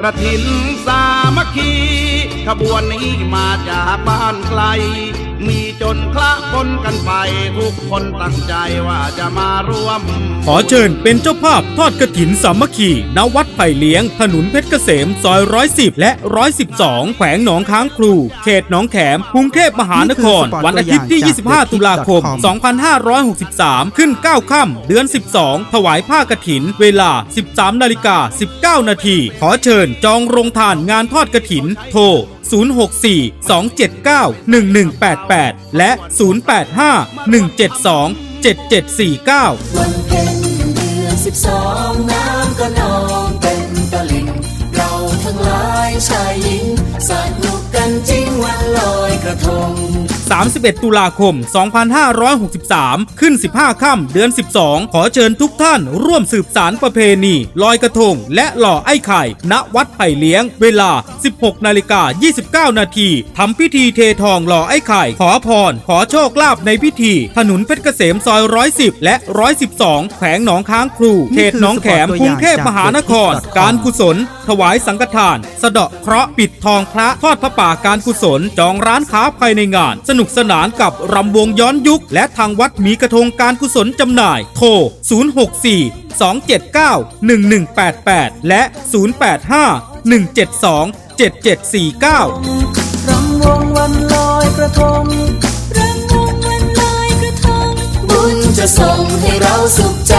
กระถินสามัคคี ขบวนนี้มาจากบ้านไกล มีจนคละคนกันไปทุกคนตั้งใจว่าจะมาร่วม ขอเชิญเป็นเจ้าภาพทอดกระถินสามัคคีณวัดไผ่เลี้ยง ถนนเพชรเกษมซอย110และ112แขวงหนองค้างครู เขตหนองแขมกรุงเทพมหานคร วันอาทิตย์ที่ 25 ตุลาคม 2563 ขึ้น 9 ค่ำเดือน 12 ถวายผ้ากระถิน เวลา 13นาฬิกา19 นาที ขอเชิญจองโรงทานงานทอดกระถิน โทร 064-279-1188 และ 085-172-7749 วันเพ็ญเดือนสิบสองน้ำก็นองเต็มตลิ่ง เราทั้งหลายชายหญิงสนุกกันจริงวันลอยกระทง 31 ตุลาคม 2563 ขึ้น 15 ค่ำเดือน 12 ขอเชิญทุกท่านร่วมสืบสารประเพณี ลอยกระทง และหล่อไอ้ไข่ ณ วัดไผ่เลี้ยง เวลา 16 นาฬิกา 29 นาทีทำพิธีเททองหล่อไอ้ไข่ ขอพร ขอโชคลาภในพิธี ถนนเพชรเกษมซอย 110 และ 112 แขวงหนองค้างครู เขตหนองแขมกรุงเทพมหานคร การกุศล ถวายสังฆทาน สะเดาะเคราะห์ปิดทองพระทอดพระป่าการกุศล จองร้านค้าภายในงาน สนุกุกสนานกับรำวงย้อนยุค และทางวัดมีกระทงการกุศลจำหน่าย โทร 064 279 1188 และ 085 172 7749รำวงวันลอยกระทงรำวงวันลอยกระทง บุญจะส่งให้เราสุขใจ